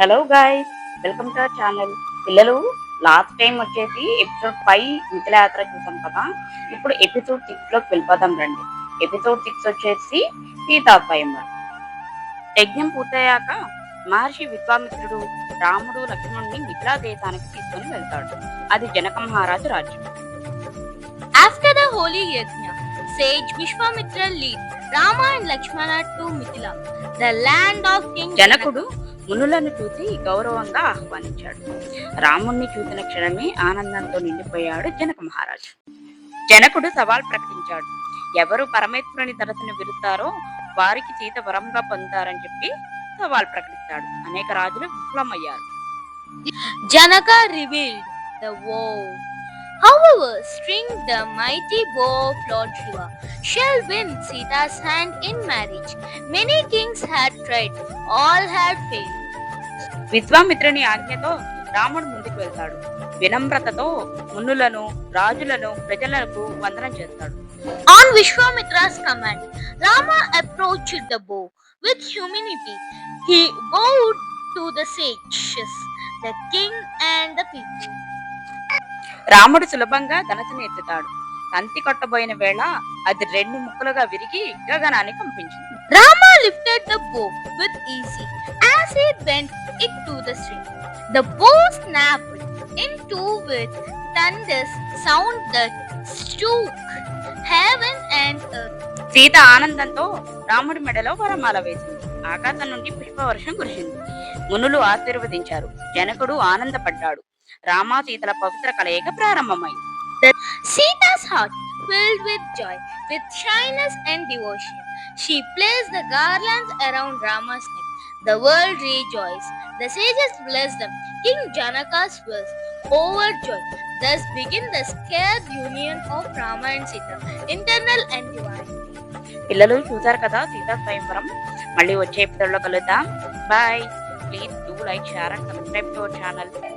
Hello guys welcome to our channel పిల్లలు last time వచ్చేసి episode five మిథిలయాత్ర చూసాం కదా. ఇప్పుడు ఎపిసోడ్ సిక్స్లోకి వెళ్ళిపోదాం రండి. ఎపిసోడ్ సిక్స్ వచ్చేసి సీతాస్వయంవరం యజ్ఞం పూర్తయ్యాక మహర్షి విశ్వామిత్రుడు రాముడు లక్ష్మణుని మిథిలా దేశానికి తీసుకొని వెళ్తాడు. అది జనక మహారాజు రాజ్యం. After the holy yajna sage Vishwamitra led Rama and Lakshmana to Mithila, the land of King జనకుడు మునులను చూసి గౌరవంగా ఆహ్వానించాడు. రాముణ్ణి చూసిన క్షణమే ఆనందంతో నిండిపోయాడు జనక మహారాజు. జనకుడు సవాల్ ప్రకటించాడు. ఎవరు పరమేశ్వరుని తరచును విరుస్తారో వారికి సీత వరంగా పొందుతారని చెప్పి సవాల్ ప్రకటిస్తాడు. అనేక రాజులు విఫలమయ్యారు. Janaka revealed the vow. However, String, the mighty bow of Lord Shiva, shall win Sita's hand in marriage. Many kings had tried, all had failed. విశ్వామిత్రుని ఆజ్ఞతో రాముడు ముందుకు వెళ్తాడు వినమ్రతతో మునులను రాజులను ప్రజలకు వందనం చేస్తాడు On Vishwamitra's command, Rama approached the bow with humility. He bowed to the sages, the king, and the people. రాముడు సులభంగా ధనసుని ఎత్తుతాడు. తంతి కొట్టబోయిన వేళ అది రెండు ముక్కలుగా విరిగి గగనాన్ని పంపించింది. Rama lifted the bow with ease as he bent to the string the bow snapped in two with thunders sound the shook heaven and Sita ఆనందంతో రాముడి మెడలో వరమాల వేసింది. ఆకాశం నుండి పుష్పవర్షం కురిసింది. మునులు ఆశీర్వదించారు. జనకుడు ఆనందపడ్డాడు. రామా సీతల పవిత్ర కలయిక ప్రారంభమైంది Sita's heart filled with joy, with shyness and devotion. She placed the garlands around Rama's neck. The world rejoiced. The sages blessed them. King Janaka's was overjoyed. Thus began the scared union of Rama and Sita, internal and divine. పిల్లలు చూసారు కదా సీతా స్వయంవరం మళ్ళీ వచ్చే ఎపిసోడ్లో కలుద్దాం bye please do like share and subscribe to our channel